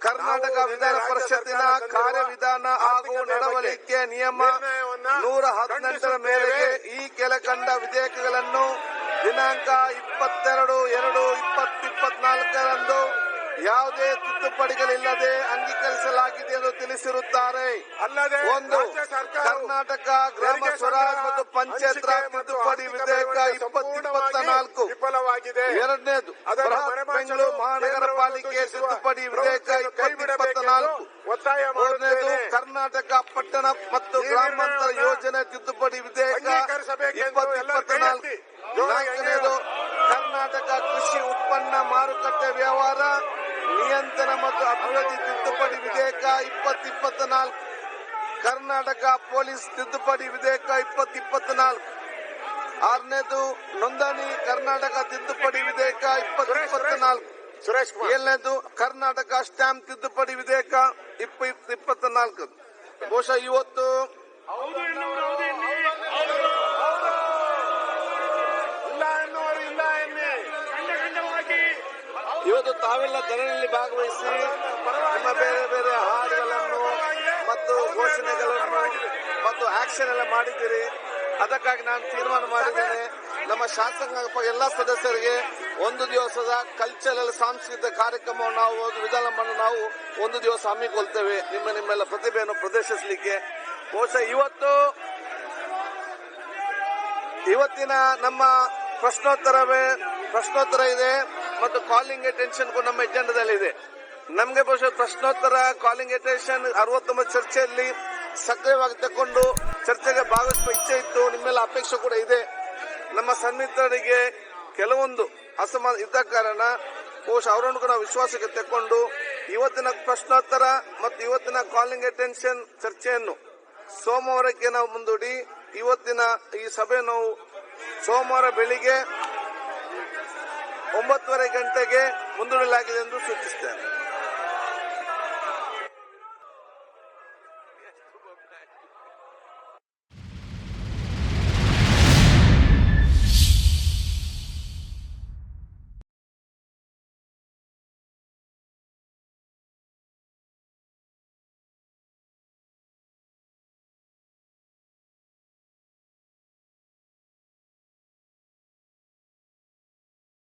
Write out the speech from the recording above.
ಕರ್ನಾಟಕ ವಿಧಾನ ಪರಿಷತ್ತಿನ ಕಾರ್ಯವಿಧಾನ ಹಾಗೂ ನಡವಳಿಕೆ ನಿಯಮ ನೂರ ಹದಿನೆಂಟರ ಮೇರೆಗೆ ಈ ಕೆಳಕಂಡ ವಿಧೇಯಕಗಳನ್ನು ದಿನಾಂಕ ಇಪ್ಪತ್ತೆರಡು ಎರಡು ಇಪ್ಪತ್ತ್ ಇಪ್ಪತ್ನಾಲ್ಕರಂದು ಯಾವುದೇ ತಿದ್ದುಪಡಿಗಳಿಲ್ಲದೆ ಅಂಗೀಕರಿಸಲಾಗಿದೆ ಎಂದು ತಿಳಿಸಿರುತ್ತಾರೆ. ಅಲ್ಲದೆ ಒಂದು ಕರ್ನಾಟಕ ಗ್ರಾಮ ಸ್ವರಾಜ್ ಮತ್ತು ಪಂಚಾಯತ್ ರಾಜ್ ತಿದ್ದುಪಡಿ ವಿಧೇಯಕ ಇಪ್ಪತ್ತು ನಾಲ್ಕು ವಿಫಲವಾಗಿದೆ. ಎರಡನೇದು ಬೆಂಗಳೂರು ಮಹಾನಗರ ಪಾಲಿಕೆ ತಿದ್ದುಪಡಿ ವಿಧೇಯಕ ಇಪ್ಪತ್ತು ಇಪ್ಪತ್ನಾಲ್ಕು ಒತ್ತಾಯ ಮೂರನೇದು ಕರ್ನಾಟಕ ಪಟ್ಟಣ ಮತ್ತು ಗ್ರಾಮಾಂತರ ಯೋಜನೆ ತಿದ್ದುಪಡಿ ವಿಧೇಯಕ ಇಪ್ಪತ್ತ ನಾಲ್ಕು ನಾಲ್ಕನೇದು ಕರ್ನಾಟಕ ಕೃಷಿ ಉತ್ಪನ್ನ ಮಾರುಕಟ್ಟೆ ವ್ಯವಹಾರ ನಿಯಂತ್ರಣ ಮತ್ತು ಅಭಿವೃದ್ಧಿ ತಿದ್ದುಪಡಿ ವಿಧೇಯಕ ಇಪ್ಪತ್ತು ಇಪ್ಪತ್ನಾಲ್ಕು ಕರ್ನಾಟಕ ಪೊಲೀಸ್ ತಿದ್ದುಪಡಿ ವಿಧೇಯಕ ಇಪ್ಪತ್ತು ಇಪ್ಪತ್ನಾಲ್ಕು ಆರನೇದು ನೋಂದಣಿ ಕರ್ನಾಟಕ ತಿದ್ದುಪಡಿ ವಿಧೇಯಕ ಇಪ್ಪತ್ತು ಸುರೇಶ್, ಸುರೇಶ್. ಇಪ್ಪತ್ನಾಲ್ಕು ಸುರೇಶ್ ಕುಮಾರ್. ಏಳನೇದು ಕರ್ನಾಟಕ ಸ್ಟ್ಯಾಂಪ್ ತಿದ್ದುಪಡಿ ವಿಧೇಯಕ ಇಪ್ಪ ಇಪ್ಪತ್ನಾಲ್ಕು. ಬಹುಶಃ ಇವತ್ತು ಇವತ್ತು ತಾವೆಲ್ಲ ಧರಣಿಯಲ್ಲಿ ಭಾಗವಹಿಸಿ ನಮ್ಮ ಬೇರೆ ಬೇರೆ ಹಾಡುಗಳನ್ನು ಮತ್ತು ಘೋಷಣೆಗಳನ್ನು ಮತ್ತು ಆಕ್ಷನ್ ಎಲ್ಲ ಮಾಡಿದ್ದೀರಿ. ಅದಕ್ಕಾಗಿ ನಾನು ತೀರ್ಮಾನ ಮಾಡಿದ್ದೇನೆ. ನಮ್ಮ ಶಾಸಕಾಂಗ ಪ- ಎಲ್ಲ ಸದಸ್ಯರಿಗೆ ಒಂದು ದಿವಸದ ಕಲ್ಚರಲ್ ಸಾಂಸ್ಕೃತಿಕ ಕಾರ್ಯಕ್ರಮವನ್ನು ನಾವು ವಿಧಾನವನ್ನು ನಾವು ಒಂದು ದಿವಸ ಹಮ್ಮಿಕೊಳ್ತೇವೆ ನಿಮ್ಮ ನಿಮ್ಮೆಲ್ಲ ಪ್ರತಿಭೆಯನ್ನು ಪ್ರದರ್ಶಿಸಲಿಕ್ಕೆ. ಬಹುಶಃ ಇವತ್ತು, ಇವತ್ತಿನ ನಮ್ಮ ಪ್ರಶ್ನೋತ್ತರವೇ, ಪ್ರಶ್ನೋತ್ತರ ಇದೆ ಮತ್ತು ಕಾಲಿಂಗ್ ಅಟೆನ್ಷನ್ ಕೂಡ ನಮ್ಮ ಎಜೆಂಡದಲ್ಲಿ ಇದೆ. ನಮಗೆ ಬಹುಶಃ ಪ್ರಶ್ನೋತ್ತರ ಕಾಲಿಂಗ್ ಅಟೆನ್ಷನ್ ಅರವತ್ತೊಂಬತ್ತು ಚರ್ಚೆಯಲ್ಲಿ ಸಕ್ರಿಯವಾಗಿ ತಕೊಂಡು ಚರ್ಚೆಗೆ ಭಾಗವಹಿಸುವ ಇಚ್ಛೆ ಇತ್ತು, ನಿಮ್ಮೆಲ್ಲ ಅಪೇಕ್ಷೆ ಕೂಡ ಇದೆ. ನಮ್ಮ ಸನ್ನಿಹಿತರಿಗೆ ಕೆಲವೊಂದು ಅಸಮಾನ ಇದ್ದ ಕಾರಣ ಬಹುಶಃ ಅವರನ್ನು ಕೂಡ ವಿಶ್ವಾಸಕ್ಕೆ ತೆಕ್ಕೊಂಡು ಇವತ್ತಿನ ಪ್ರಶ್ನೋತ್ತರ ಮತ್ತು ಇವತ್ತಿನ ಕಾಲಿಂಗ್ ಅಟೆನ್ಷನ್ ಚರ್ಚೆಯನ್ನು ಸೋಮವಾರಕ್ಕೆ ನಾವು ಮುಂದೂಡಿ, ಇವತ್ತಿನ ಈ ಸಭೆ ನಾವು ಸೋಮವಾರ ಬೆಳಿಗ್ಗೆ ಒಂಬತ್ತುವರೆ ಗಂಟೆಗೆ ಮುಂದೂಡಲಾಗಿದೆ ಎಂದು ಸೂಚಿಸುತ್ತೇನೆ.